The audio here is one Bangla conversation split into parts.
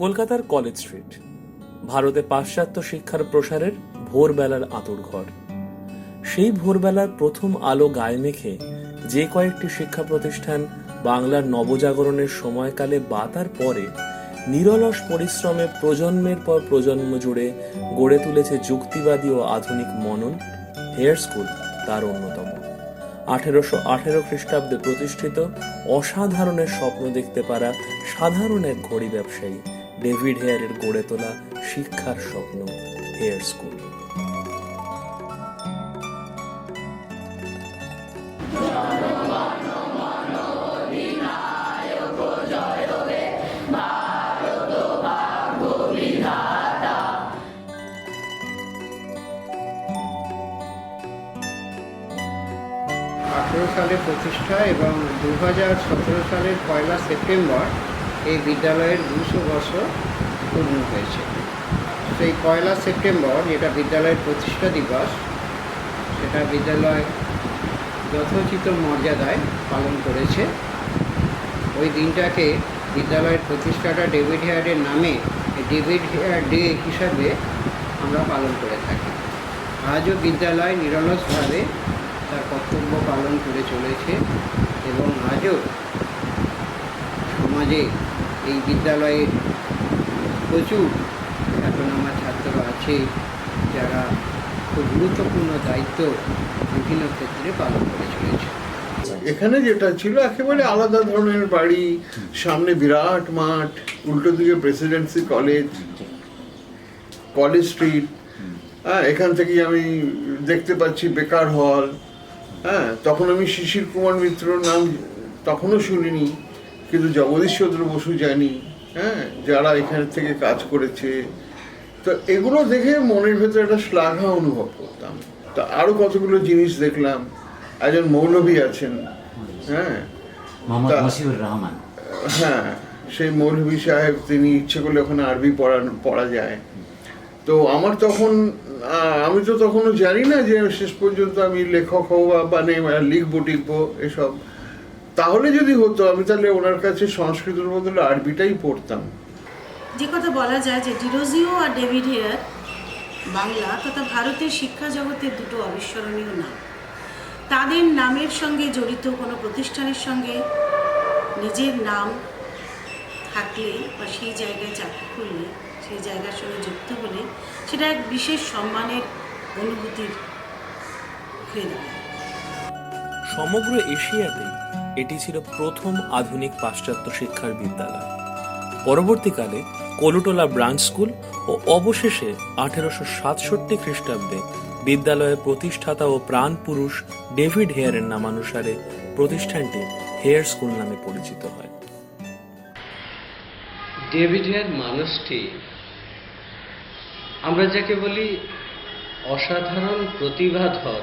কলকাতার কলেজ স্ট্রিট, ভারতে পাশ্চাত্য শিক্ষার প্রসারের ভোরবেলার আঁতুড়ঘর। সেই ভোরবেলার প্রথম আলো গায়ে মেখে যে কয়েকটি শিক্ষা প্রতিষ্ঠান বাংলার নবজাগরণের সময়কালে বা তার পরে নিরলস পরিশ্রমে প্রজন্মের পর প্রজন্ম জুড়ে গড়ে তুলেছে যুক্তিবাদী ও আধুনিক মনন, হেয়ার স্কুল তার অন্যতম। আঠেরোশো আঠেরো খ্রিস্টাব্দে প্রতিষ্ঠিত অসাধারণের স্বপ্ন দেখতে পারা সাধারণ এক ঘড়ি ব্যবসায়ী ডেভিড হেয়ারের গড়ে তোলা শিক্ষার স্বপ্ন হেয়ার স্কুল। আঠেরো সালে প্রতিষ্ঠা এবং দু হাজার সতেরো সালের পয়লা সেপ্টেম্বর এই বিদ্যালয়ের দুশো বছর পূর্ণ হয়েছে। সেই পয়লা সেপ্টেম্বর যেটা বিদ্যালয়ের প্রতিষ্ঠা দিবস, সেটা বিদ্যালয় যথোচিত মর্যাদায় পালন করেছে। ওই দিনটাকে বিদ্যালয়ের প্রতিষ্ঠাতা ডেভিড হেয়ারের নামে ডেভিড হেয়ার ডে হিসাবে আমরা পালন করে থাকি। আজও বিদ্যালয় নিরলসভাবে তার কর্তব্য পালন করে চলেছে এবং আজও সমাজে এই বিদ্যালয়ের প্রচুর খ্যাতনামা ছাত্র আছে যারা খুব গুরুত্বপূর্ণ দায়িত্ব বিভিন্ন ক্ষেত্রে পালন করে চলেছে। এখানে যেটা ছিল একেবারে আলাদা ধরনের বাড়ি, সামনে বিরাট মাঠ, উল্টো দিকে প্রেসিডেন্সি কলেজ কলেজ স্ট্রিট হ্যাঁ এখান থেকে আমি দেখতে পাচ্ছি বেকার হল হ্যাঁ তখন আমি শিশির কুমার মিত্রর নাম তখনও শুনিনি। কিন্তু জগদীশ চন্দ্র বসু জানি হ্যাঁ যারা এখান থেকে কাজ করেছে। তো এগুলো দেখে মনের ভেতরে একটা শ্লাঘা অনুভব করতাম। তা আরও কতগুলো জিনিস দেখলাম। একজন মৌলভী আছেন হ্যাঁ। রহমান। হ্যাঁ সেই মৌলভী সাহেব তিনি ইচ্ছে করলে ওখানে আরবি পড়ান পড়া যায়। তো আমার তখন আমি তো তখনও জানি না যে শেষ পর্যন্ত আমি লেখক হব বা মানে লিখব টিখবো এসব। তাহলে যদি হতো আমি তাহলে ওনার কাছে সংস্কৃতের বদলে আরবিটাই পড়তাম। যে কথা বলা যায় যে ডিরোজিও আর ডেভিড হেয়ার বাংলা তথা ভারতের শিক্ষা জগতের দুটো অবিস্মরণীয় নাম। তাদের নামের সঙ্গে জড়িত কোনো প্রতিষ্ঠানের সঙ্গে নিজের নাম থাকলে বা সেই জায়গায় চাকরি করলে সেই জায়গার সঙ্গে যুক্ত হলে সেটা এক বিশেষ সম্মানের অনুভূতির হয়ে দাঁড়ায়। সমগ্র এশিয়াতে এটি ছিল প্রথম আধুনিক পাশ্চাত্য শিক্ষার বিদ্যালয়। পরবর্তীকালে কলুটোলা ব্রাঞ্চ স্কুল ও অবশেষে আঠেরোশো সাতষট্টি খ্রিস্টাব্দে বিদ্যালয়ের প্রতিষ্ঠাতা ও প্রাণ পুরুষ ডেভিড হেয়ারের নামানুসারে প্রতিষ্ঠানটি হেয়ার স্কুল নামে পরিচিত হয়। ডেভিড হেয়ার মানুষটি, আমরা যাকে বলি অসাধারণ প্রতিভাধর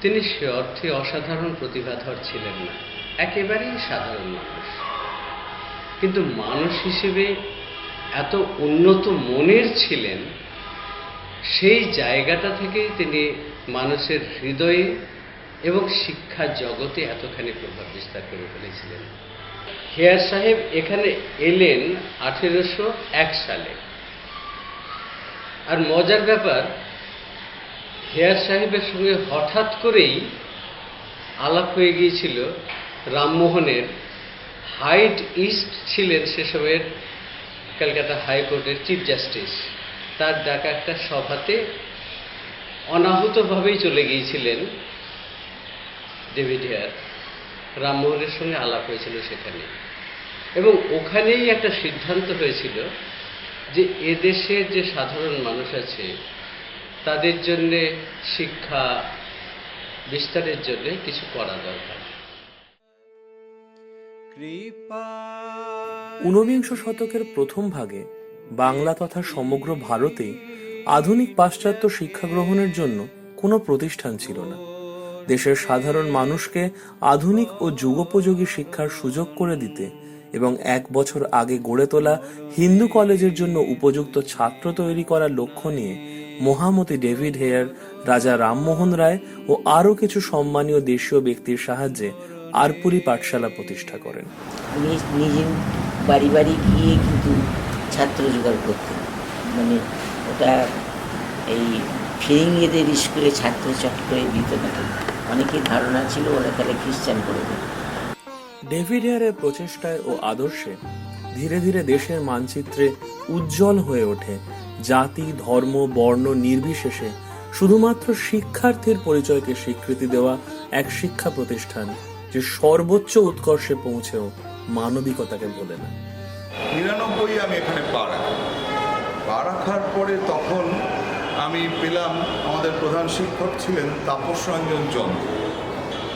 তিনি সে অর্থে অসাধারণ প্রতিভাধর ছিলেন না। একেবারেই সাধারণ মানুষ। কিন্তু মানুষ হিসেবে এত উন্নত মনের ছিলেন, সেই জায়গাটা থেকেই তিনি মানুষের হৃদয়ে এবং শিক্ষা জগতে এতখানি প্রভাব বিস্তার করে ফেলেছিলেন। হেয়ার সাহেব এখানে এলেন আঠেরোশো এক সালে। আর মজার ব্যাপার হেয়ার সাহেবের সঙ্গে হঠাৎ করেই আলাপ হয়ে গিয়েছিল রামমোহনের। হাইট ইস্ট ছিলেন সে সময়ের কলকাতা হাইকোর্টের চিফ জাস্টিস। তার ডাকা একটা সভাতে অনাহুতভাবেই চলে গিয়েছিলেন ডেভিড হেয়ার। রামমোহনের সঙ্গে আলাপ হয়েছিল সেখানে। এবং ওখানেই একটা সিদ্ধান্ত হয়েছিল যে এদেশের যে সাধারণ মানুষ আছে তাদের জন্যে শিক্ষা বিস্তারের জন্য কিছু করা দরকার। ঊনবিংশ শতকের প্রথম ভাগে বাংলা তথা সমগ্র ভারতে আধুনিক পাশ্চাত্য শিক্ষা গ্রহণের জন্য কোনো প্রতিষ্ঠান ছিল না। দেশের সাধারণ মানুষকে আধুনিক ও যুগোপযোগী শিক্ষার সুযোগ করে দিতে এবং এক বছর আগে গড়ে তোলা হিন্দু কলেজের জন্য উপযুক্ত ছাত্র তৈরি করার লক্ষ্য নিয়ে মহামতি ডেভিড হেয়ার রাজা রামমোহন রায় ও আরও কিছু সম্মানীয় দেশীয় ব্যক্তির সাহায্যে আরপুরি পাঠশালা প্রতিষ্ঠা করেন। উনি নিজে বাড়ি বাড়ি গিয়ে কিন্তু ছাত্র জোগাড় করতেন মানে ওটা এই ফিরিঙ্গিদের স্কুলে ছাত্র চট করে দিত না। অনেকের ধারণা ছিল ওরা তাহলে খ্রিস্টান করে দেবে। ডেভিড হেয়ারের প্রচেষ্টায় ও আদর্শে ধীরে ধীরে দেশের মানচিত্রে উজ্জ্বল হয়ে ওঠে জাতি, ধর্ম, বর্ণ নির্বিশেষে শুধুমাত্র শিক্ষার্থীর পরিচয়কে স্বীকৃতি দেওয়া এক শিক্ষা প্রতিষ্ঠান যে সর্বোচ্চ উৎকর্ষে পৌঁছেও মানবিকতাকে ভোলে না। নিরানব্বই আমি এখানে পা রাখি। পা রাখার পরে তখন আমি পেলাম আমাদের প্রধান শিক্ষক ছিলেন তাপস রঞ্জন চন্দ্র।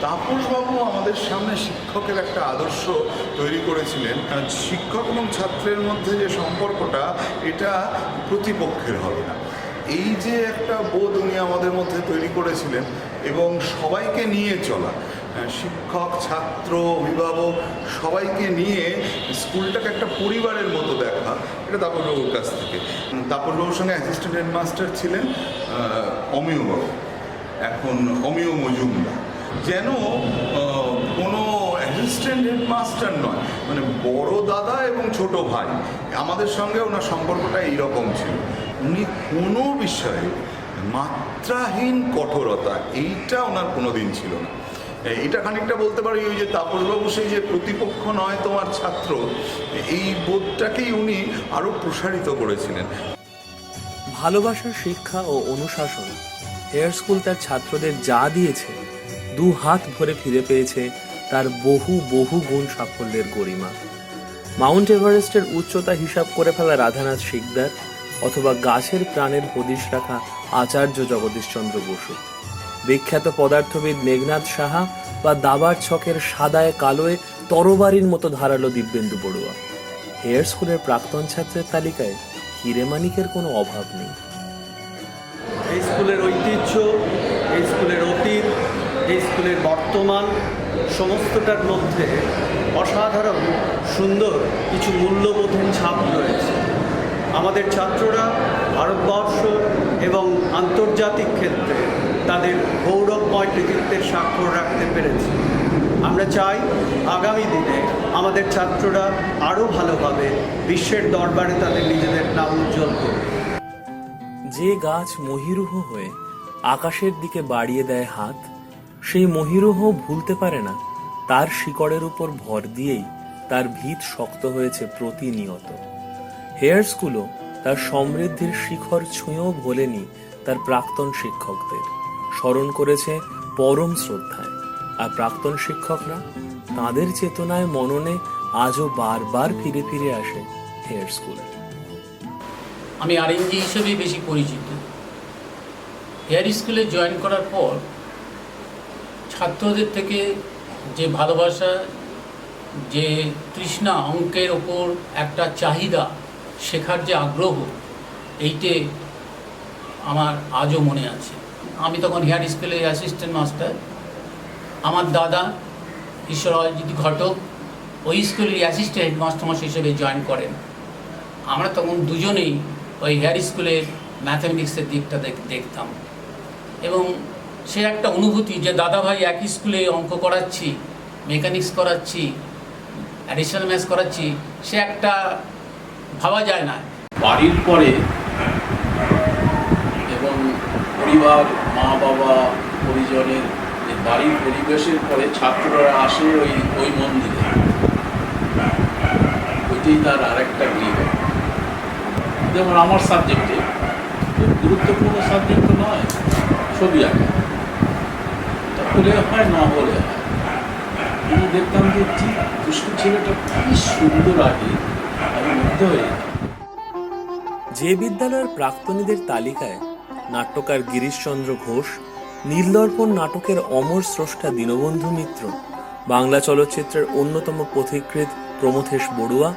তাপসবাবু আমাদের সামনে শিক্ষকের একটা আদর্শ তৈরি করেছিলেন। শিক্ষক এবং ছাত্রের মধ্যে যে সম্পর্কটা এটা প্রতিপক্ষের হবে না। এই যে একটা বোধ উনি আমাদের মধ্যে তৈরি করেছিলেন এবং সবাইকে নিয়ে চলা শিক্ষক ছাত্র অভিভাবক সবাইকে নিয়ে স্কুলটাকে একটা পরিবারের মতো দেখা এটা তাপসবাবুর কাছ থেকে। উম, তাপসবাবুর সঙ্গে অ্যাসিস্ট্যান্ট হেডমাস্টার ছিলেন অমিয়বাবু এখন অমিয় মজুমদার। যেন কোনো অ্যাসিস্ট্যান্ট হেডমাস্টার নয় মানে বড় দাদা এবং ছোট ভাই, আমাদের সঙ্গে ওনার সম্পর্কটা এইরকম ছিল। উনি কোনো বিষয়ে মাত্রাহীন কঠোরতা, এইটা ওনার কোনো দিন ছিল না। এটা খানিকটা বলতে পারি ওই যে তাপসবাবু সেই যে প্রতিপক্ষ নয় তোমার ছাত্র, এই বোধটাকেই উনি আরও প্রসারিত করেছিলেন। ভালোবাসার শিক্ষা ও অনুশাসন হেয়ার স্কুল তার ছাত্রদের যা দিয়েছে দু হাত ভরে ফিরে পেয়েছে তার বহু বহু গুণ সাফল্যের গরিমা। মাউন্ট এভারেস্টের উচ্চতা হিসাব করে ফেলা রাধানাথ শিকদার অথবা গাছের প্রাণের হদিশ রাখা আচার্য জগদীশচন্দ্র বসু। বিখ্যাত পদার্থবিদ মেঘনাথ সাহা বা দাবার ছকের সাদায় কালোয় তরবারির মতো ধারালো দিব্যেন্দু বড়ুয়া হেয়ার স্কুলের প্রাক্তন ছাত্রের তালিকায় হিরেমানিকের কোনো অভাব নেই। এই স্কুলের ঐতিহ্য, এই স্কুলের এই স্কুলের বর্তমান সমস্তটার মধ্যে অসাধারণ, সুন্দর কিছু মূল্যবোধের ছাপ রয়েছে। আমাদের ছাত্ররা ভারতবর্ষ এবং আন্তর্জাতিক ক্ষেত্রে তাদের গৌরবময় কৃতিত্বের স্বাক্ষর রাখতে পেরেছে। আমরা চাই আগামী দিনে আমাদের ছাত্ররা আরও ভালোভাবে বিশ্বের দরবারে তাদের নিজেদের নাম উজ্জ্বল করবে যে গাছ মহিরুহ হয়ে আকাশের দিকে বাড়িয়ে দেয় হাত সেই মহিরুহ ভুলতে পারে না। তার শিকড়ের উপর ভর দিয়েই তার ভিত শক্ত হয়েছে প্রতিনিয়ত। হেয়ার স্কুলও তার সমৃদ্ধির শিখর ছুঁয়েও ভোলেনি তার প্রাক্তন শিক্ষকদের। স্মরণ করেছে পরম শ্রদ্ধায়। আর প্রাক্তন শিক্ষকরা তাদের চেতনায় মননে আজও বারবার ফিরে ফিরে আসে হেয়ার স্কুল। আমি আরএনজি হিসেবে বেশি পরিচিত। হেয়ার স্কুলে জয়েন করার পর ছাত্রদের থেকে যে ভালোবাসা, যে তৃষ্ণা অঙ্কের ওপর একটা চাহিদা, শেখার যে আগ্রহ, এইটে আমার আজও মনে আছে। আমি তখন হেয়ার স্কুলের অ্যাসিস্ট্যান্ট মাস্টার আমার দাদা ঈশ্বরজিৎ ঘটক ওই স্কুলের অ্যাসিস্ট্যান্ট হেডমাস্টার হিসেবে জয়েন করেন। আমরা তখন দুজনেই ওই হেয়ার স্কুলের ম্যাথামেটিক্সের দিকটা দেখ- দেখতাম। এবং সে একটা অনুভূতি যে, দাদাভাই, একই স্কুলে অঙ্ক করাচ্ছি, মেকানিক্স করাচ্ছি অ্যাডিশনাল ম্যাথস করাচ্ছি। সে একটা ভাবা যায় না। বাড়ির পরে এবং পরিবার মা বাবা পরিজনের যে বাড়ির পরিবেশের পরে ছাত্ররা আসে ওই ওই মন্দিরে। ওইটাই তার আরেকটা গৃহ যেমন আমার সাবজেক্টে খুব গুরুত্বপূর্ণ সাবজেক্ট নয়, ছবি আঁকা। হলে হয় না হলে কিন্তু দেখতাম যে ঠিক দুষ্টু ছেলেটা কি সুন্দর আগে, আমি যে বিদ্যালয়ের প্রাক্তনীদের তালিকায় নাট্যকার গিরিশচন্দ্র ঘোষ নীলদর্পণ নাটকের অমর স্রষ্টা দীনবন্ধু মিত্র, বাংলা চলচ্চিত্রের অন্যতম পথিকৃৎ প্রমথেশ বড়ুয়া,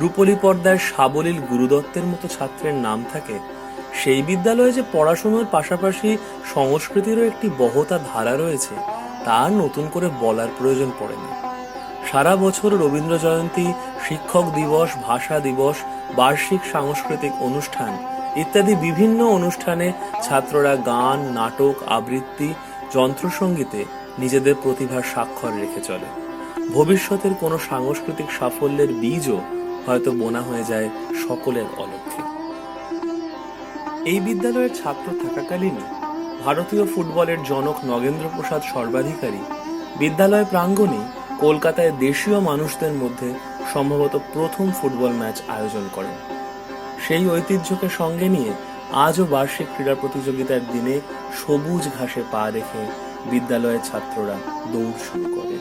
রূপলী পর্দায় সাবলীল গুরুদত্তের মতো ছাত্রের নাম থাকে সেই বিদ্যালয়ে যে পড়াশোনার পাশাপাশি সংস্কৃতিরও একটি বহতা ধারা রয়েছে, তা নতুন করে বলার প্রয়োজন পড়ে না সারা বছর রবীন্দ্র জয়ন্তী, শিক্ষক দিবস, ভাষা দিবস, বার্ষিক সাংস্কৃতিক অনুষ্ঠান ইত্যাদি বিভিন্ন অনুষ্ঠানে ছাত্ররা গান, নাটক, আবৃত্তি যন্ত্রসঙ্গীতে নিজেদের প্রতিভার স্বাক্ষর রেখে চলে। ভবিষ্যতের কোনো সাংস্কৃতিক সাফল্যের বীজও হয়তো বোনা হয়ে যায় সকলের অলক্ষ্যে এই বিদ্যালয়ের ছাত্র থাকাকালীন ভারতীয় ফুটবলের জনক নগেন্দ্র প্রসাদ সর্বাধিকারী বিদ্যালয় প্রাঙ্গণে কলকাতায় দেশীয় মানুষদের মধ্যে সম্ভবত প্রথম ফুটবল ম্যাচ আয়োজন করেন। সেই ঐতিহ্যকে সঙ্গে নিয়ে আজও বার্ষিক ক্রীড়া প্রতিযোগিতার দিনে সবুজ ঘাসে পা রেখে বিদ্যালয়ের ছাত্ররা দৌড় শুরু করে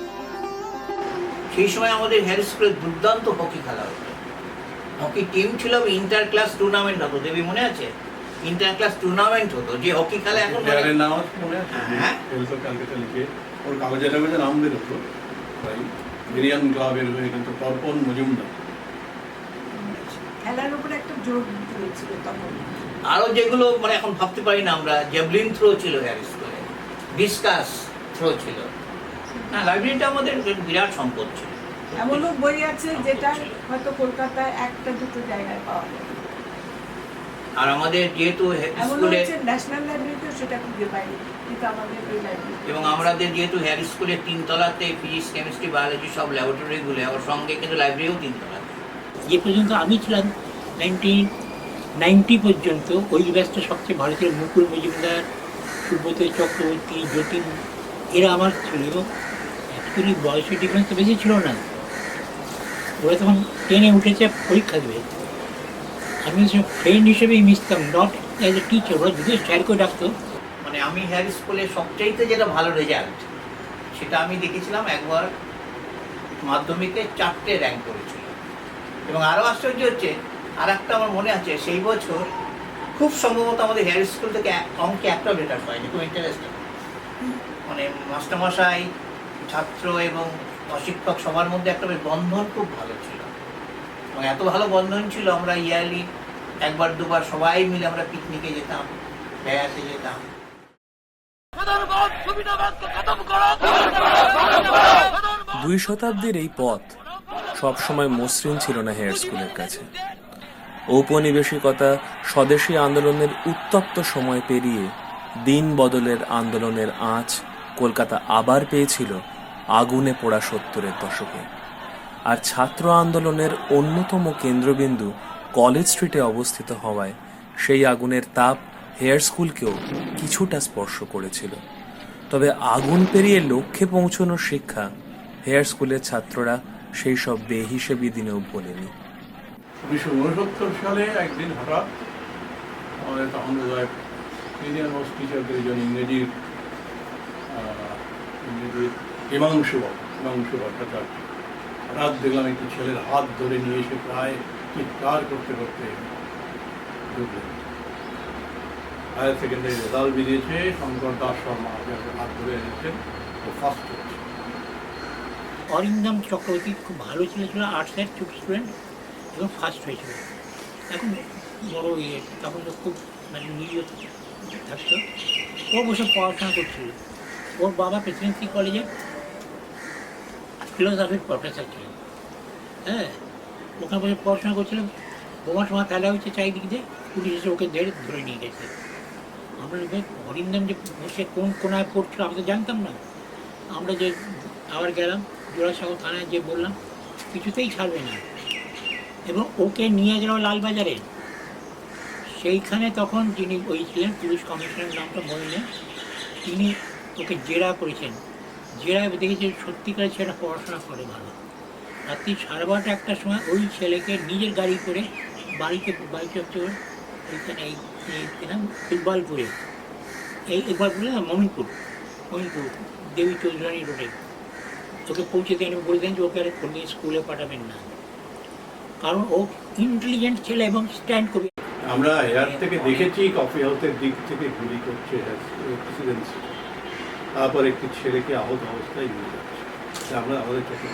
সেই সময় আমাদের হেয়ার স্কুলে দুর্দান্ত হকি খেলা হতো। হকি টিম ছিল ইন্টার ক্লাস টুর্নামেন্ট হতো, দেবী মনে আছে? ইন্টার ক্লাস টুর্নামেন্ট হতো যে হকি খেলা এখন মানে- প্লেয়ারের নাম আছে মনে আছে? হ্যাঁ। এলসো ক্যালকাটা লিখে। ওর কাগজে কাগজে নাম বেরোতো তাই বিরিয়ান ক্লাবের হয়ে কিন্তু তর্পণ মজুমদার। খেলার উপরে একটা জোর দিয়েছিল তখন। আরও যেগুলো মানে এখন ভাবতে পারি না আমরা জেভলিন থ্রো ছিল হেয়ার স্কুলে ডিসকাস থ্রো ছিল। না লাইব্রেরিটা আমাদের বিরাট সম্পদ ছিল। এমনও বই আছে যেটা হয়তো কলকাতায় একটা দুটো জায়গায় পাওয়া যায়। আর আমাদের যেহেতু স্কুলে ন্যাশনাল লাইব্রেরিতেও সেটা খুঁজে পাইনি কিন্তু আমাদের ওই লাইব্রেরি এবং আমাদের যেহেতু হেয়ার স্কুলের তিনতলাতে ফিজিক্স কেমিস্ট্রি বায়োলজি সব ল্যাবরেটরিগুলো ওর সঙ্গে কিন্তু লাইব্রেরিও তিনতলাতে যে পর্যন্ত আমি ছিলাম নাইনটিন নাইনটি পর্যন্ত ওই ব্যস্ত সবচেয়ে ভারতীয় মুকুল মজুমদার সুব্রত চক্রবর্তী যতীন এরা আমার ছিল এবং অ্যাকচুয়ালি বয়সের ডিফারেন্স তো বেশি ছিল না। ওরা তখন টেনে উঠেছে পরীক্ষা দেবে। আমি ফ্রেন্ড হিসেবেই মিশতাম নট অ্যাজ এ টিচার ওরা স্যার করে ডাকতো মানে আমি হেয়ার স্কুলে সবচাইতে যেটা ভালো রেজাল্ট সেটা আমি দেখেছিলাম একবার মাধ্যমিকে চারটে র্যাঙ্ক করেছিল। এবং আরও আশ্চর্য হচ্ছে আর একটা আমার মনে আছে, সেই বছর খুব সম্ভবত আমাদের হেয়ার স্কুল থেকে অঙ্কে একটা লেটার পাইনি, খুব ইন্টারেস্টিং মানে মাস্টারমশাই, ছাত্র এবং অশিক্ষক সবার মধ্যে একটা বন্ধন খুব ভালো ছিল। এত ভালো বন্ধন ছিল, আমরা ইয়ারলি একবার দুবার সবাই মিলে আমরা পিকনিকে যেতাম, বেড়াতে যেতাম। দুই শতাব্দীর এই পথ সবসময় মসৃণ ছিল না হেয়ার স্কুলের কাছে। ঔপনিবেশিকতা স্বদেশী আন্দোলনের উত্তপ্ত সময় পেরিয়ে দিন বদলের আন্দোলনের আঁচ কলকাতা আবার পেয়েছিল আগুনে পোড়া সত্তরের দশকে। আর ছাত্র আন্দোলনের অন্যতম কেন্দ্রবিন্দু কলেজ স্ট্রিটে অবস্থিত হওয়ায় সেই আগুনের তাপ হেয়ার স্কুলকেও কিছুটা স্পর্শ করেছিল। তবে আগুন পেরিয়ে লক্ষ্যে পৌঁছানোর শিক্ষা হেয়ার স্কুলের ছাত্ররা সেই সব বেহিসেবি দিনেও ভোলেনি উনিশশো উনসত্তর সালে একদিন হঠাৎ আমাদের তখন টিচারদের একজন ইংরেজির ইংরেজির হিমাংশু হিমাংশু ভট্টাচার্য হঠাৎ দেখলাম একটি ছেলের হাত ধরে নিয়ে এসে প্রায় চিৎকার করতে করতে হায়ার সেকেন্ডারি রেজাল্ট বেরিয়েছে, শঙ্কর দাস শর্মা হাত ধরে এনেছেন ও ফার্স্ট হয়েছে। অরিন্দম চক্রবর্তী খুব ভালো ছিল ছিল আর্টসের চুপ স্টুডেন্ট এবং ফার্স্ট হয়েছিল। এখন বড় ইয়ে তখন তো খুব মানে নিরীহ থাকতো। ও বসে পড়াশোনা করছিল। ওর বাবা প্রেসিডেন্সি কলেজে ফিলোসফির প্রফেসর ছিলেন হ্যাঁ ওখানে বসে পড়াশোনা করছিলাম বোমার সময় ফেলা হয়েছে চারিদিক দিয়ে, পুলিশ এসে ওকে ধরে ধরে নিয়ে গেছে। আমরা হরিন্দম যে বসে কোন কোনায় পড়ছিল আমি তো জানতাম না। আমরা যে আবার গেলাম, জোড়াসাগর থানায় যে বললাম, কিছুতেই ছাড়বে না। এবং ওকে নিয়ে গেল লালবাজারে। সেইখানে তখন যিনি ওই ছিলেন পুলিশ কমিশনারের নামটা বললেন তিনি ওকে জেরা করেছেন। জেরায় দেখেছে সত্যিকার ছেলেটা পড়াশোনা করে ভালো। রাত্রি সাড়ে বারোটা একটার সময় ওই ছেলেকে নিজের গাড়ি করে বাড়িতে বাড়িতে হচ্ছে ওর নাম? ইকবালপুরে। এই ইকবালপুরে না, মমিনপুর মমিনপুর, দেবী চৌধুরানী রোডে। ওকে পৌঁছে দিয়ে বলে দেন যে ওকে আর কোনদিন স্কুলে পাঠাবেন না। কারণ ও ইন্টেলিজেন্ট ছেলে এবং স্ট্যান্ড করবে আমরা এয়ার থেকে দেখেছি কফি হাউসের দিক থেকে গুলি করছে তারপর একটি ছেলেকে আহত অবস্থায় নিয়ে যাচ্ছে। আমরা আমাদের চোখে।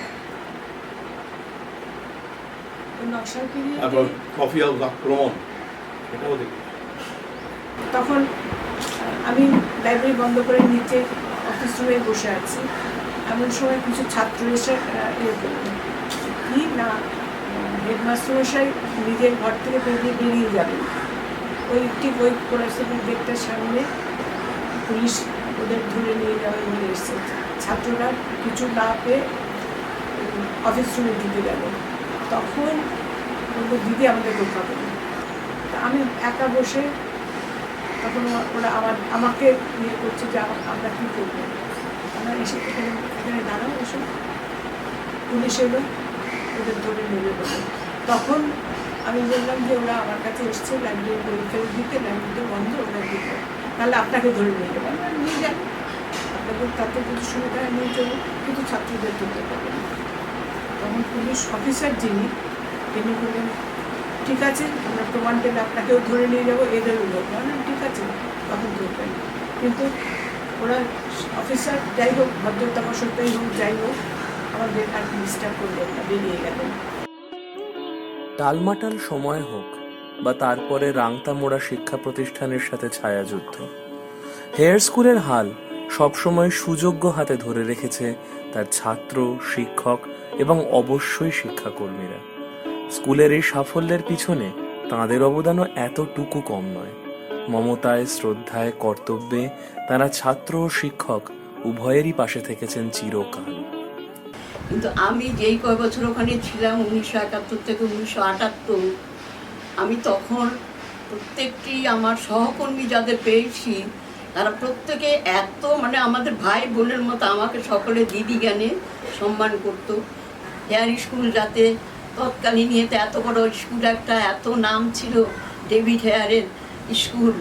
তারপর কফি হাউস আক্রমণ এটাও দেখি। তখন আমি লাইব্রেরি বন্ধ করে নিচে অফিস রুমে বসে আছি। এমন সময় কিছু ছাত্র এসে ইয়ে করল, কি? না হেডমাস্টার মশাই নিজের ঘর থেকে বেরিয়ে বেরিয়ে যাবে ওই ঠিক ওই পড়াশোনার গেটটার সামনে পুলিশ ওদের ধরে নিয়ে যাবে বলে এসছে। ছাত্ররা কিছু না পেয়ে অফিস রুমে দিতে গেল। তখন বলল, দিদি আমাদের রক্ষা তা আমি একা বসে তখন ওরা- আমার, আমাকে ইয়ে করছে যে, আমা- আমরা কী করব? আমরা এসে এখানে এখানে দাঁড়াও, এসে। পুলিশ এলো, ওদের ধরে নেবে বলে তখন আমি বললাম যে, ওরা আমার কাছে এসছে, লাইব্রেরি পরীক্ষা দিতে লাইব্রেরি বন্ধ, ওরা দিতে তাহলে আপনাকে ধরে নিয়ে যাব আমরা নিয়ে যান। আপনাদের তাতে কিছু সুবিধা নিয়ে চলুন। কিন্তু ছাত্রদের তুলতে পারবেন তখন পুলিশ অফিসার যিনি, তিনি বললেন, ঠিক আছে, আমরা প্রমাণ পেলে আপনাকেও ধরে নিয়ে যাব এদেরও বললাম ঠিক আছে, তখন ধরবেন কিন্তু ওরা অফিসার যাই হোক ভদ্রতা সত্যই হোক, যাই হোক, আমাদের আর ডিস্টার্ব করলেন না, বেরিয়ে গেলেন। টালমাটাল সময় হোক বা তারপরে রাংতা মোড়া শিক্ষা প্রতিষ্ঠানের সাথে ছায়াযুদ্ধ। হেয়ার স্কুলের হাল সবসময় সুযোগ্য হাতে ধরে রেখেছে তার ছাত্র, শিক্ষক এবং অবশ্যই শিক্ষাকর্মীরা। স্কুলের এই সাফল্যের পিছনে তাঁদের অবদানও এতটুকু কম নয়। মমতায়, শ্রদ্ধায়, কর্তব্যে তারা ছাত্র ও শিক্ষক উভয়েরই পাশে থেকেছেন চিরকাল। কিন্তু আমি যেই কয় বছর ওখানে ছিলাম, উনিশশো একাত্তর থেকে উনিশশো আটাত্তর আমি তখন প্রত্যেকটি আমার সহকর্মী যাদের পেয়েছি, তারা প্রত্যেকে এত মানে আমাদের ভাই বোনের মতো আমাকে সকলে দিদি জ্ঞানে সম্মান করতো। হেয়ার স্কুল যাতে তৎকালীন ইয়েতে এত বড় স্কুল একটা, এত নাম ছিল ডেভিড হেয়ারের স্কুল।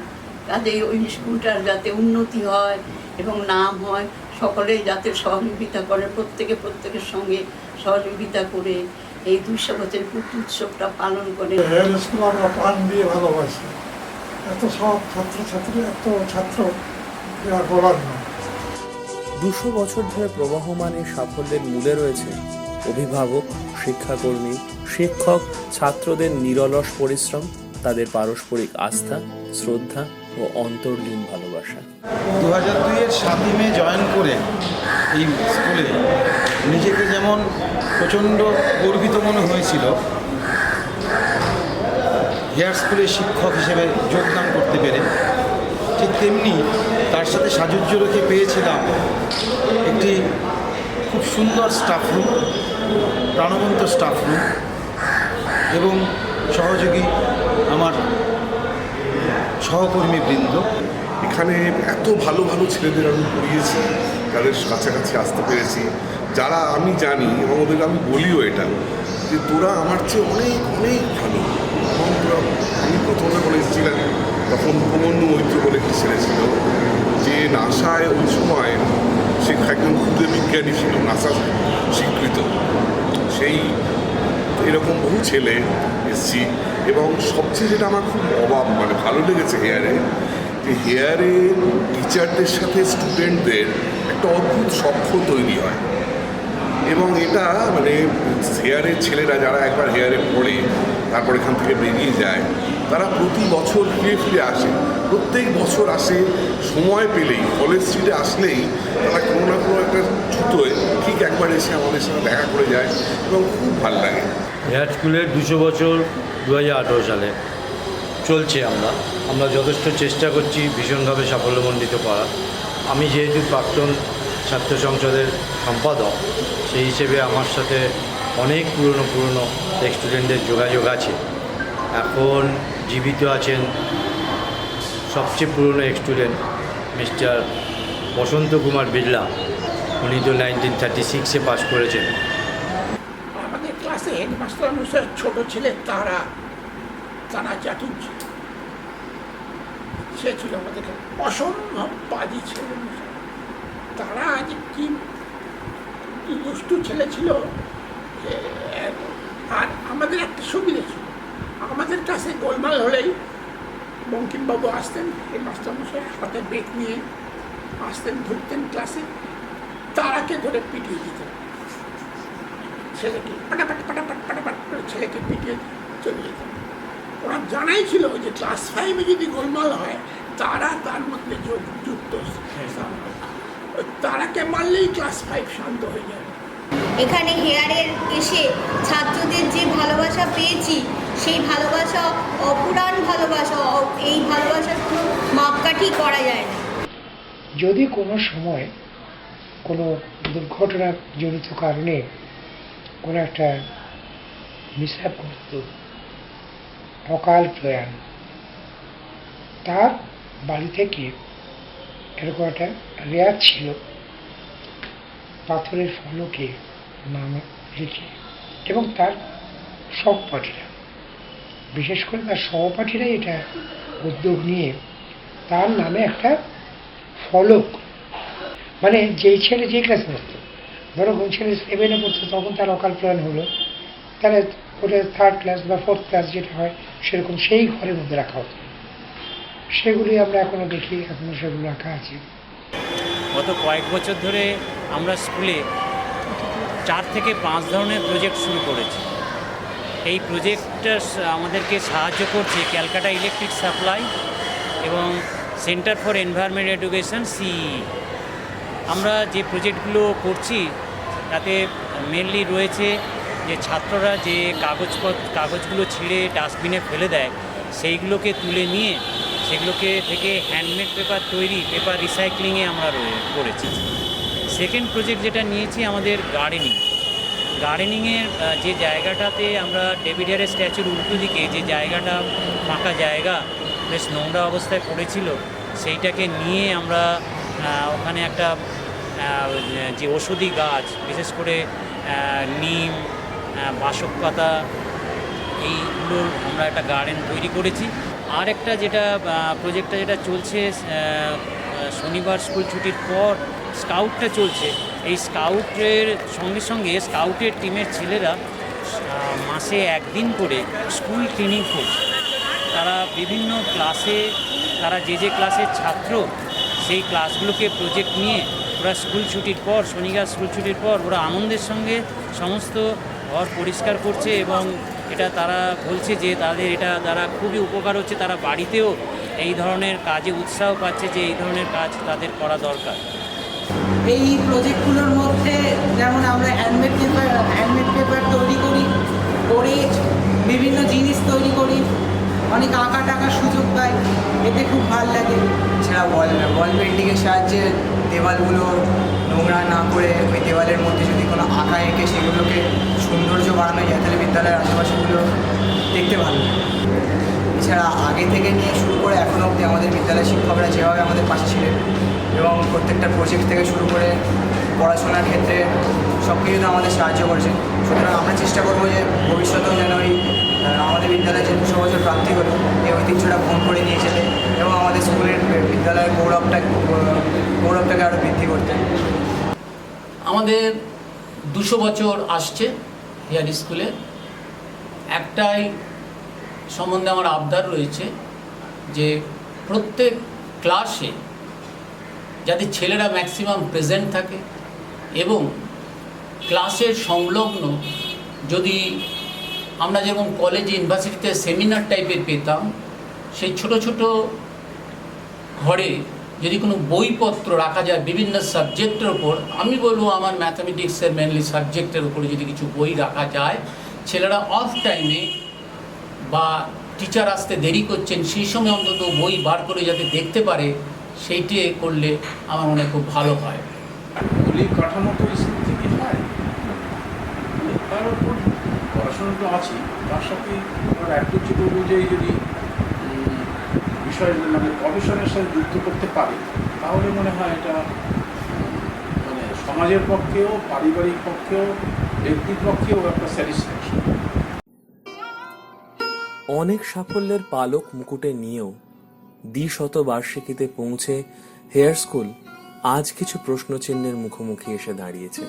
কাজে ওই স্কুলটার যাতে উন্নতি হয় এবং নাম হয়, সকলেই যাতে সহযোগিতা করে, প্রত্যেকে প্রত্যেকের সঙ্গে সহযোগিতা করে। এই দুইশো বছর পুটু উৎসবটা পালন করে। হেয়ার স্কুল আমরা প্রাণ দিয়ে ভালোবাসি। এত সব ছাত্রছাত্রী এত ছাত্র বলার নয়। দুশো বছর ধরে প্রবাহমান এই সাফল্যের মূলে রয়েছে অভিভাবক শিক্ষাকর্মী শিক্ষক ছাত্রদের নিরলস পরিশ্রম তাদের পারস্পরিক আস্থা শ্রদ্ধা ও অন্তর্লীন ভালোবাসা। দু হাজার দুইয়ের সাতই মে জয়েন করে এই স্কুলে নিজেকে যেমন প্রচণ্ড গর্বিত মনে হয়েছিল, হেয়ার স্কুলের শিক্ষক হিসেবে যোগদান করতে পেরে ঠিক তেমনি তার সাথে সাজুজ্য রেখে পেয়েছিলাম একটি খুব সুন্দর স্টাফ রুম প্রাণবন্ত স্টাফ রুম এবং সহযোগী আমার সহকর্মী বৃন্দ এখানে এত ভালো ভালো ছেলেদের আমি পড়িয়েছি, তাদের কাছাকাছি আসতে পেরেছি। যারা আমি জানি এবং ওদেরকে আমি বলিও এটা, যে তোরা আমার চেয়ে অনেক অনেক ভালো। এবং তোরা, আমি প্রথমে যখন এসেছিলাম তখন প্রমন্য মৈত্র বলে একটি ছেলে ছিল, যে নাসায় ওই সময় সে একজন ক্ষুদ্র বিজ্ঞানী ছিল, নাসা স্বীকৃত। সেই এরকম বহু ছেলে এসছি। এবং সবচেয়ে যেটা আমার খুব অভাব মানে ভালো লেগেছে হেয়ারে, যে হেয়ারে টিচারদের সাথে স্টুডেন্টদের একটা অদ্ভুত সখ্য তৈরি হয়। এবং এটা মানে হেয়ারের ছেলেরা যারা একবার হেয়ারে পড়ে, তারপর এখান থেকে বেরিয়ে যায়, তারা প্রতি বছর ফিরে ফিরে আসে। প্রত্যেক বছর আসে, সময় পেলেই কলেজ স্ট্রিটে আসলেই তারা কোনো না কোনো একটা ছুতোয় ঠিক একবার এসে আমাদের সাথে দেখা করে যায় এবং খুব ভালো লাগে। হেয়ার স্কুলের দুশো বছর দু হাজার আঠেরো সালে চলছে আমরা। আমরা যথেষ্ট চেষ্টা করছি ভীষণভাবে সাফল্যমণ্ডিত করা। আমি যেহেতু প্রাক্তন ছাত্র সংসদের সম্পাদক, সেই হিসেবে আমার সাথে অনেক পুরনো পুরনো স্টুডেন্টদের যোগাযোগ আছে। এখন জীবিত আছেন সবচেয়ে পুরনো স্টুডেন্ট, মিস্টার বসন্ত কুমার বিড়লা। উনি তো নাইনটিন থার্টি সিক্সে পাস করেছেন। হেডমাস্টার মশাই ছোট ছেলে তারা তারা চাটুর্য সে ছিল আমাদের অসম্ভব বাজি ছেলে তারা আজ কি দুষ্টু ছেলে ছিল আর আমাদের একটা সুবিধা ছিল। আমাদের কাছে গোলমাল হলেই বঙ্কিমবাবু আসতেন হেডমাস্টার মশাই হাতে বেগ নিয়ে আসতেন, ধরতেন ক্লাসে, তারাকে ধরে পিটিয়ে দিতেন। ছেলেকে পাটাপাট করে ছেলেকে পিটিয়ে চলে যেত। ওরা জানাই ছিল যে ক্লাস ফাইভে যদি গোলমাল হয় তারা তার মধ্যে যোগ যুক্ত ওই তারাকে মারলেই ক্লাস ফাইভ শান্ত হয়ে যাবে এখানে হেয়ারের এসে ছাত্রদের যে ভালোবাসা পেয়েছি সেই ভালোবাসা অপুরাণ ভালোবাসা অ- এই ভালোবাসার কোনো মাপকাঠি করা যায় না। যদি কোনো সময় কোনো দুর্ঘটনা জড়িত কারণে কোনো একটা মিসহ্যাপ করত। অকাল প্রয়াণ। তার বাড়ি থেকে এরকম একটা রেয়ার ছিল। পাথরের ফলকে নাম লিখে এবং তার সহপাঠীরা। বিশেষ করে তার সহপাঠীরাই এটা উদ্যোগ নিয়ে তার নামে একটা ফলক। মানে যেই ছেলে যেই ক্লাস পড়তো ধরো কোন ছেলে সেভেনে পড়তো, তখন তার অকাল প্রয়াণ হলো। তাহলে ওটা থার্ড ক্লাস বা ফোর্থ ক্লাস যেটা হয়, সেরকম সেই ঘরের মধ্যে রাখা হতো। সেগুলি আমরা এখনও দেখি, এখনও সেগুলো রাখা আছে। গত কয়েক বছর ধরে আমরা স্কুলে চার থেকে পাঁচ ধরনের প্রজেক্ট শুরু করেছি। এই প্রজেক্টটা আমাদেরকে সাহায্য করছে ক্যালকাটা ইলেকট্রিক সাপ্লাই এবং centre for environment education C E আমরা যে প্রজেক্টগুলো করছি, তাতে মেনলি রয়েছে যে ছাত্ররা যে কাগজপত্র কাগজগুলো ছিঁড়ে ডাস্টবিনে ফেলে দেয়, সেইগুলোকে তুলে নিয়ে সেগুলোকে থেকে হ্যান্ডমেড পেপার তৈরি পেপার রিসাইক্লিংয়ে আমরা রয়ে, করেছি। সেকেন্ড প্রজেক্ট যেটা নিয়েছি আমাদের গার্ডেনিং গার্ডেনিংয়ের যে জায়গাটাতে আমরা ডেভিড হেয়ারের স্ট্যাচুর উল্টো দিকে যে জায়গাটা ফাঁকা জায়গা, বেশ নোংরা অবস্থায় পড়েছিল, সেইটাকে নিয়ে আমরা ওখানে একটা যে ওষুধি গাছ, বিশেষ করে নিম বাসক পাতা এইগুলোর আমরা একটা গার্ডেন তৈরি করেছি। আর একটা যেটা প্রজেক্টটা যেটা চলছে শনিবার স্কুল ছুটির পর স্কাউটটা চলছে। এই স্কাউটের সঙ্গে সঙ্গে স্কাউটের টিমের ছেলেরা মাসে একদিন করে স্কুল ট্রেনিং করছে। তারা বিভিন্ন ক্লাসে তারা যে যে ক্লাসের ছাত্র, সেই ক্লাসগুলোকে প্রজেক্ট নিয়ে ওরা স্কুল ছুটির পর, শনিবার স্কুল ছুটির পর ওরা আনন্দের সঙ্গে সমস্ত ঘর পরিষ্কার করছে এবং এটা তারা বলছে যে তাদের এটা দ্বারা খুবই উপকার হচ্ছে তারা বাড়িতেও এই ধরনের কাজে উৎসাহ পাচ্ছে যে এই ধরনের কাজ তাদের করা দরকার। এই প্রজেক্টগুলোর মধ্যে যেমন আমরা হ্যান্ডমেড পেপার হ্যান্ডমেড পেপার তৈরি করি করে বিভিন্ন জিনিস তৈরি করি অনেক আঁকা টাকার সুযোগ পাই এতে খুব ভালো লাগে। এছাড়া বল ওয়াল পেন্টিংয়ের সাহায্যে দেওয়ালগুলো নোংরা না করে ওই দেওয়ালের মধ্যে যদি কোনো আঁকা এঁকে সেগুলোকে বাড়ানো যায় তাহলে বিদ্যালয়ের আশেপাশেগুলো দেখতে ভালো। এছাড়া আগে থেকে নিয়ে শুরু করে এখনও অবধি আমাদের বিদ্যালয়ের শিক্ষকরা যেভাবে আমাদের পাশে ছিলেন এবং প্রত্যেকটা প্রজেক্ট থেকে শুরু করে পড়াশোনার ক্ষেত্রে সব কিছুতে আমাদের সাহায্য করেছেন সুতরাং আমরা চেষ্টা করব যে ভবিষ্যতেও যেন ওই আমাদের বিদ্যালয়ে যে দুশো বছর প্রাপ্তি হলো, এই ঐতিহ্যটা বহন করে নিয়ে যেতে এবং আমাদের স্কুলের বিদ্যালয়ের গৌরবটা গৌরবটাকে আরও বৃদ্ধি করতে। আমাদের দুশো বছর আসছে। হেয়ার স্কুলে। একটাই সম্বন্ধে আমার আবদার রয়েছে যে প্রত্যেক ক্লাসে যাতে ছেলেরা ম্যাক্সিমাম প্রেজেন্ট থাকে এবং ক্লাসের সংলগ্ন যদি আমরা যেমন কলেজে, ইউনিভার্সিটিতে সেমিনার টাইপের পেতাম, সেই ছোট ছোট ঘরে যদি কোনো বইপত্র রাখা যায় বিভিন্ন সাবজেক্টের ওপর আমি বলব আমার ম্যাথামেটিক্সের মেনলি সাবজেক্টের উপরে যদি কিছু বই রাখা যায়, ছেলেরা অফ টাইমে বা টিচার আসতে দেরি করছেন, সেই সময় অন্তত বই বার করে যাতে দেখতে পারে, সেইটি করলে আমার মনে খুব ভালো হয়। কাঠামো তো স্কুল থেকে হয়। তার উপর পড়াশোনা তো আছে তার সাথে যদি মানে সাথে যুক্ত করতে তাহলে মনে হয় এটা মানে সমাজের পক্ষেও, পারিবারিক পক্ষেও, ব্যক্তির পক্ষেও একটা স্যাটিসফ্যাকশন অনেক সাফল্যের পালক মুকুটে নিয়েও দ্বিশত বার্ষিকীতে পৌঁছে হেয়ার স্কুল আজ কিছু প্রশ্নচিহ্নের মুখোমুখি এসে দাঁড়িয়েছে।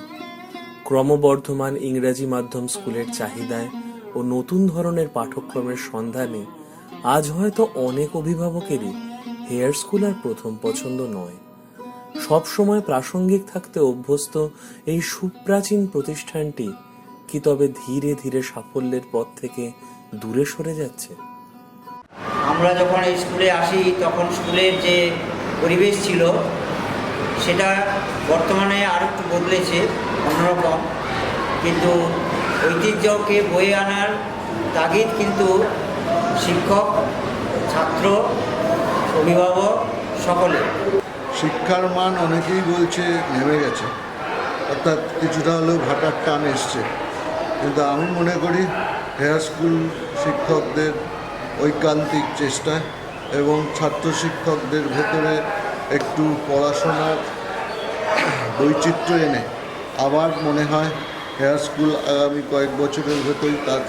ক্রমবর্ধমান ইংরাজি মাধ্যম স্কুলের চাহিদায় ও নতুন ধরনের পাঠ্যক্রমের সন্ধানে আজ হয়তো অনেক অভিভাবকেরই হেয়ার স্কুল আর প্রথম পছন্দ নয়। সব সময় প্রাসঙ্গিক থাকতে অভ্যস্ত এই সুপ্রাচীন প্রতিষ্ঠানটি কি তবে ধীরে ধীরে সাফল্যের পথ থেকে দূরে সরে যাচ্ছে? আমরা যখন এই স্কুলে আসি, তখন স্কুলের যে পরিবেশ ছিল, সেটা বর্তমানে আর একটু বদলেছে, অন্যরকম। কিন্তু ঐতিহ্যকে বয়ে আনার তাগিদ কিন্তু শিক্ষক, ছাত্র, অভিভাবক, সকলে। শিক্ষার মান অনেকেই বলছে নেমে গেছে। অর্থাৎ কিছুটা হলেও ভাটার টান এসছে। কিন্তু আমি মনে করি হেয়ার স্কুল শিক্ষকদের ঐকান্তিক চেষ্টা এবং ছাত্র শিক্ষকদের ভেতরে একটু পড়াশোনার বৈচিত্র্য এনে আবার মনে হয় হেয়ার স্কুল আগামী কয়েক বছরের ভেতরই তার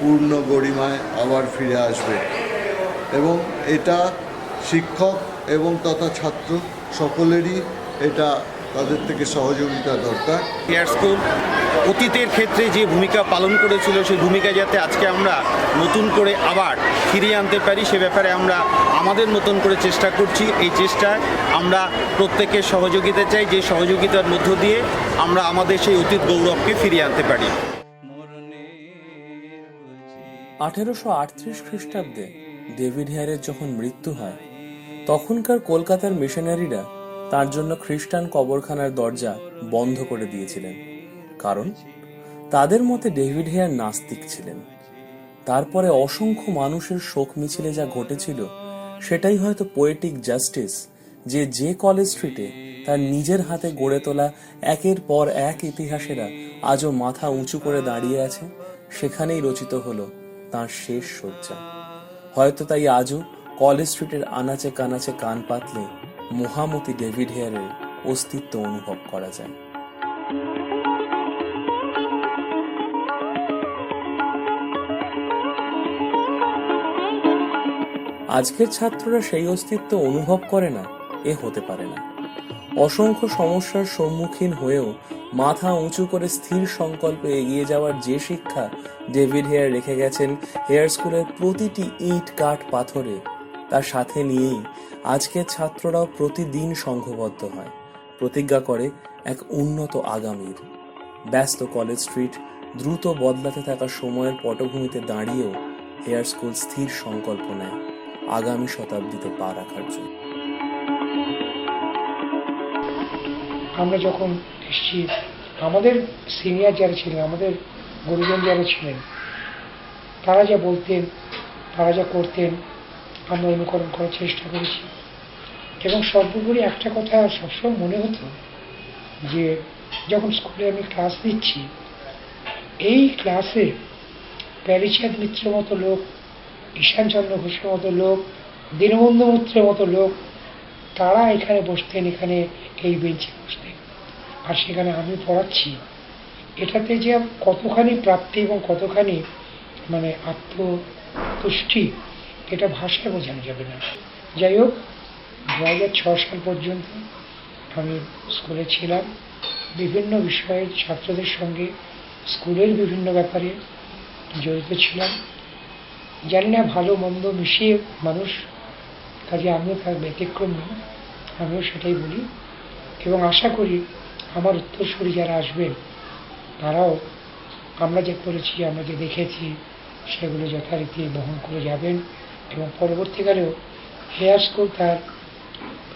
পূর্ণ গরিমায় আবার ফিরে আসবে। এবং এটা শিক্ষক এবং তথা ছাত্র সকলেরই এটা তাদের থেকে সহযোগিতা দরকার। হেয়ার স্কুল অতীতের ক্ষেত্রে যে ভূমিকা পালন করেছিল, সেই ভূমিকা যাতে আজকে আমরা নতুন করে আবার ফিরিয়ে আনতে পারি, সে ব্যাপারে আমরা আমাদের মতন করে চেষ্টা করছি। এই চেষ্টায় আমরা প্রত্যেকের সহযোগিতা চাই, যে সহযোগিতার মধ্য দিয়ে আমরা আমাদের সেই অতীত গৌরবকে ফিরিয়ে আনতে পারি। আঠেরোশো আটত্রিশ খ্রিস্টাব্দে ডেভিড হেয়ারের যখন মৃত্যু হয়, তখনকার কলকাতার মিশনারিরা তার জন্য খ্রিস্টান কবরখানার দরজা বন্ধ করে দিয়েছিলেন। কারণ তাদের মতে ডেভিড হেয়ার নাস্তিক ছিলেন। তারপরে অসংখ্য মানুষের শোক মিছিলে যা ঘটেছিল, সেটাই হয়তো পোয়েটিক জাস্টিস যে যে কলেজ স্ট্রিটে তার নিজের হাতে গড়ে তোলা একের পর এক ইতিহাসেরা আজও মাথা উঁচু করে দাঁড়িয়ে আছে, সেখানেই রচিত হলো তার শেষ শয্যা। হয়তো তাই আজও কলেজ স্ট্রিটের আনাচে কানাচে কান পাতলে মহামতি ডেভিড হেয়ারের অস্তিত্ব অনুভব করা যায়। আজকের ছাত্ররা সেই অস্তিত্ব অনুভব করে না, এ হতে পারে না। অসংখ্য সমস্যার সম্মুখীন হয়েও মাথা উঁচু করে স্থির সংকল্পে এগিয়ে যাওয়ার যে শিক্ষা ডেভিড হেয়ার রেখে গেছেন হেয়ার স্কুলের প্রতিটি ইট, কাঠ, পাথরে, তার সাথে নিয়েই আজকের ছাত্ররাও প্রতিদিন সংঘবদ্ধ হয়, প্রতিজ্ঞা করে এক উন্নত আগামীর। ব্যস্ত কলেজ স্ট্রিট, দ্রুত বদলাতে থাকা সময়ের পটভূমিতে দাঁড়িয়েও হেয়ার স্কুল স্থির সংকল্প নেয়, আগামী শতাব্দীতে পা রাখার জন্য। আমরা যখন এসেছি, আমাদের সিনিয়র যারা ছিলেন, আমাদের গুরুজন যারা ছিলেন, তারা যা বলতেন, তারা যা করতেন, আমরা অনুকরণ করার চেষ্টা করেছি। এবং সর্বোপরি একটা কথা সবসময় মনে হতো যে, যখন স্কুলে আমি ক্লাস দিচ্ছি এই ক্লাসে প্যারিচাঁদ মিত্রের মতো লোক, ঈশানচন্দ্র ঘোষের মতো লোক, দীনবন্ধু মিত্রের মতো লোক, তারা এখানে বসতেন, এখানে এই বেঞ্চে বসতেন। আর সেখানে আমি পড়াচ্ছি। এটাতে যে কতখানি প্রাপ্তি এবং কতখানি মানে আত্মতুষ্টি, এটা ভাষায় বোঝানো যাবে না। যাই হোক, দু সাল পর্যন্ত আমি স্কুলে ছিলাম। বিভিন্ন বিষয়ে ছাত্রদের সঙ্গে স্কুলের বিভিন্ন ব্যাপারে জড়িত ছিলাম। জানি না ভালো মন্দ মিশিয়ে মানুষ, কাজে আমিও তার ব্যতিক্রম নই আমিও সেটাই বলি। এবং আশা করি আমার উত্তরসূরি যারা আসবেন তারাও আমরা যে করেছি, আমরা যে দেখেছি, সেগুলো যথারীতি বহন করে যাবেন এবং পরবর্তীকালেও হেয়ার স্কুল তার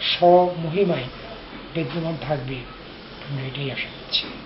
স্বমহিমায় বিদ্যমান থাকবে। আমরা এটাই আশা করছি।